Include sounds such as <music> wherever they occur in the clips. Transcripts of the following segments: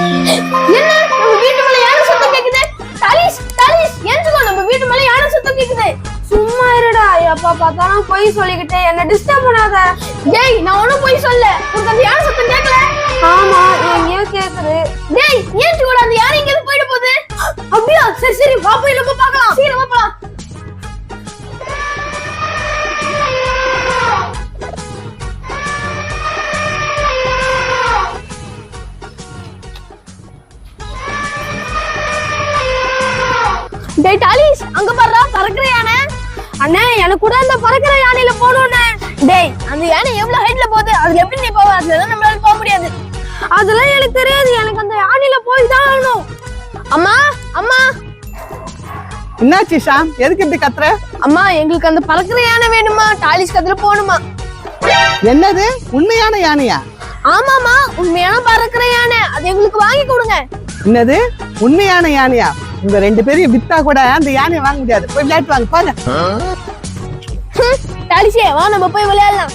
என்ன? நம்ம வீட்டு மேல யானை சத்தம் கேக்குது? தாலிஸ் தாலிஸ் ஏஞ்சுக்கோ நம்ம வீட்டு மேல யானை சத்தம் கேக்குது? சும்மா இருடா எப்ப பார்த்தாலும் பொய் சொல்லிக்கிட்டு என்ன டிஸ்டர்ப் பண்ணாத. டேய் நான் ஒண்ணும் போய் சொல்ல. உனக்கு அந்த யானை சத்தம் கேட்கல ஆமா எங்கேயோ கேக்குது. டேய் ஏஞ்சுக்கோடா அந்த யானை எங்க போயிட போகுது? <gasps> அப்படியா? சரி சரி வா போய் நம்ம டேய் டாலிஸ் அங்க பாருடா பறக்குற யானை. அண்ணே எனக்கு கூட அந்த பறக்கிற யானையில போகணும்ண்ணே. டேய் அந்த யானை எவ்வளவு ஹைட்ல போகுது? அதுல எப்படி நீ போவ? அதுல நம்மளால போக முடியாது. அதெல்லாம் எனக்கு தெரியாது. எனக்கு அந்த யானையில போய் தான் ஆகணும். அம்மா அம்மா. என்னாச்சு ஷாம்? எதுக்கு இப்படி கத்துற? அம்மா எங்களுக்கு அந்த பறக்குற யானை வேணுமா? டாலிஸ் கத்துல போகணுமா? என்னது? உண்மையான யானையா? ஆமாமா உண்மையான பறக்குற யானை. அது எங்களுக்கு வாங்கி கொடுங்க. என்னது? உண்மையான யானையா? உங்க ரெண்டு பேரையும் வித்தா கூட அந்த யானையை வாங்க முடியாது. போய் விளையாட்டு வாங்க பாருங்க தாலிசே வா நம்ம போய் விளையாடலாம்.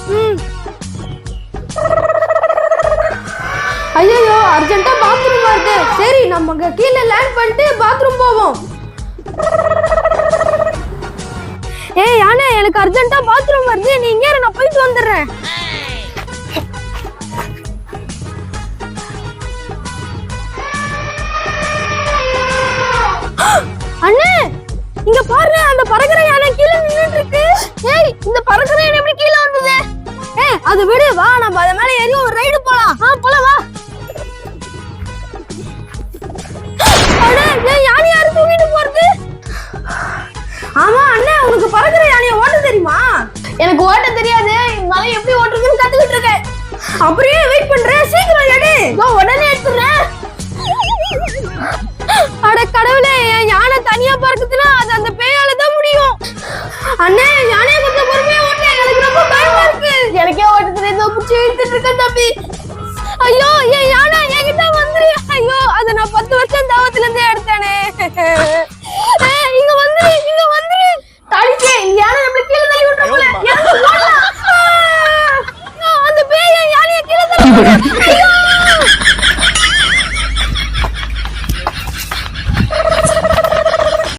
ஐயோ அர்ஜென்ட்டா பாத்ரூம் வருது. சரி நம்ம அங்க கீழே லேண்ட் பண்ணிட்டு பாத்ரூம் போவோம். ஏய் யானை எனக்கு அர்ஜென்ட்டா பாத்ரூம் வருது. நீ இங்கே நான் போயிட்டு வந்துடுறேன். அண்ணே இங்க பாரு அந்த பறக்கிற யானை கீழே நின்னுட்டு இருக்கு ஏய் இந்த பறக்கிற யானை எப்படி கீழே வந்தது? ஏய் அது விடு வா நம்ம அத மேல ஏறி ஒரு ரைடு போலாம். ஆ போலாம் வா. அட ஏய் யானை யாரு தூக்கிட்டு போறது? ஆமா அண்ணே உனக்கு பறக்கிற யானைய ஓட்ட தெரியுமா? எனக்கு ஓட்ட தெரியாது. மலை எப்படி ஓட்டுறதுன்னு கத்துக்கிட்டு இருக்கேன். அப்படியே வெயிட் பண்றேன். சீக்கிரம் எடு. உடனே எடுத்துறேன் அண்ணே யானைய கொஞ்சம் பொறுமையா ஓட்ட. எனக்கு ரொம்ப பயமா இருக்கு. எனக்கே ஓட்ட தெரியாது பிடிச்சி இழுத்துட்டு இருக்கேன் தம்பி. ஐயோ என் யானை என்கிட்ட வந்துரு. ஐயோ அத நான் பத்து வருஷம் தாவத்துல இருந்தே எடுத்தேனே இங்க வந்துரு இங்க வந்துரு. தாலிச்சே இந்த யானை நம்மள கீழே தள்ளி விட்டுற போல எனக்கு ஓடலாம். ஆ, அந்த பேய் யானைய கீழே தள்ளி